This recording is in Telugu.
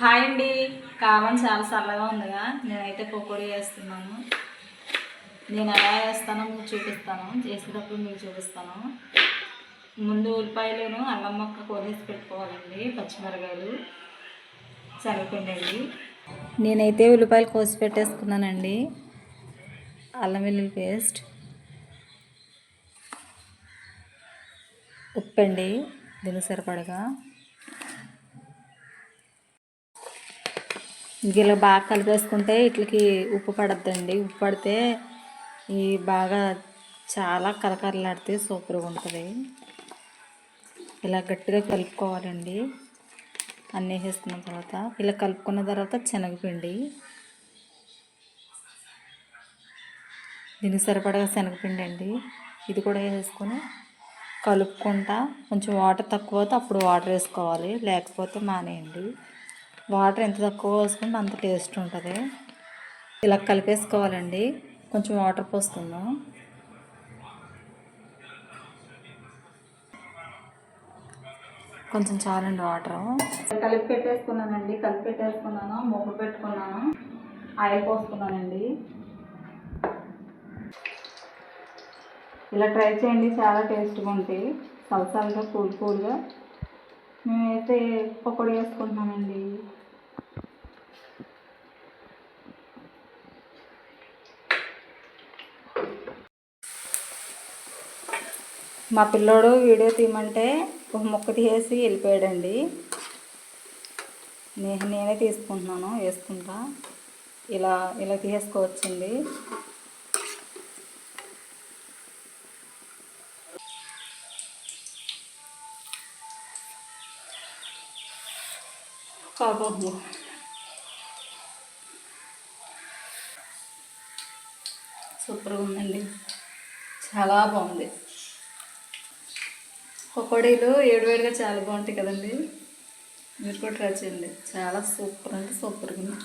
హాయ్ అండి. కావం చాలా చల్లగా ఉందిగా. నేనైతే పకోడీ వేస్తున్నాను నేను ఎలా వేస్తానో మీకు చూపిస్తాను. చేసేటప్పుడు మీకు చూపిస్తాను. ముందు ఉల్లిపాయలను అల్లం మొక్క కోసేసి పెట్టుకోవాలండి. పచ్చిమిరకాయలు శనగపిండి నేనైతే ఉల్లిపాయలు కోసి పెట్టేసుకున్నానండి. అల్లం వెల్లుల్లి పేస్ట్ ఉప్పండి దీనికి సరిపడగా. ఇలా బాగా కలిపేసుకుంటే ఇట్లకి ఉప్పు పడద్దండి. ఉప్పు పడితే ఈ బాగా చాలా కరకరలాడితే సూపర్గా ఉంటుంది. ఇలా గట్టిగా కలుపుకోవాలండి. అన్నీ వేసుకున్న తర్వాత ఇలా కలుపుకున్న తర్వాత శనగపిండి. దీనికి సరిపడగా శనగపిండి అండి. ఇది కూడా వేసుకొని కలుపుకుంటా కొంచెం వాటర్ తక్కువ అయితే అప్పుడు వాటర్ వేసుకోవాలి లేకపోతే మానేయండి. వాటర్ ఎంత తక్కువ పోసుకుంటే అంత టేస్ట్ ఉంటుంది. ఇలా కలిపేసుకోవాలండి. కొంచెం వాటర్ పోసుకుందాం. కొంచెం చాలండి వాటర్. కలిపి పెట్టేసుకున్నానండి. కలిపి పెట్టేసుకున్నాను. మొగ్గు పెట్టుకున్నాను. ఆయిల్ పోసుకున్నానండి. ఇలా ట్రై చేయండి. చాలా టేస్ట్గా ఉంటాయి. సలసాలుగా కూల్ కూల్గా. మేమైతే పకోడీ వేసుకుంటున్నామండి. మా పిల్లోడు వీడియో తీయమంటే ఒక ముక్క తీసేసి వెళ్ళిపోయాడండి. నేను నేనే తీసుకుంటున్నాను వేసుకుంటా. ఇలా ఇలా తీసేసుకోవచ్చండి. కాబోబు సూపర్గా ఉందండి. చాలా బాగుంది. పకోడీలు ఏడువేడిగా చాలా బాగుంటాయి కదండి. మీరు కూడా ట్రై చేయండి. చాలా సూపర్ అంటే సూపర్గా ఉంది.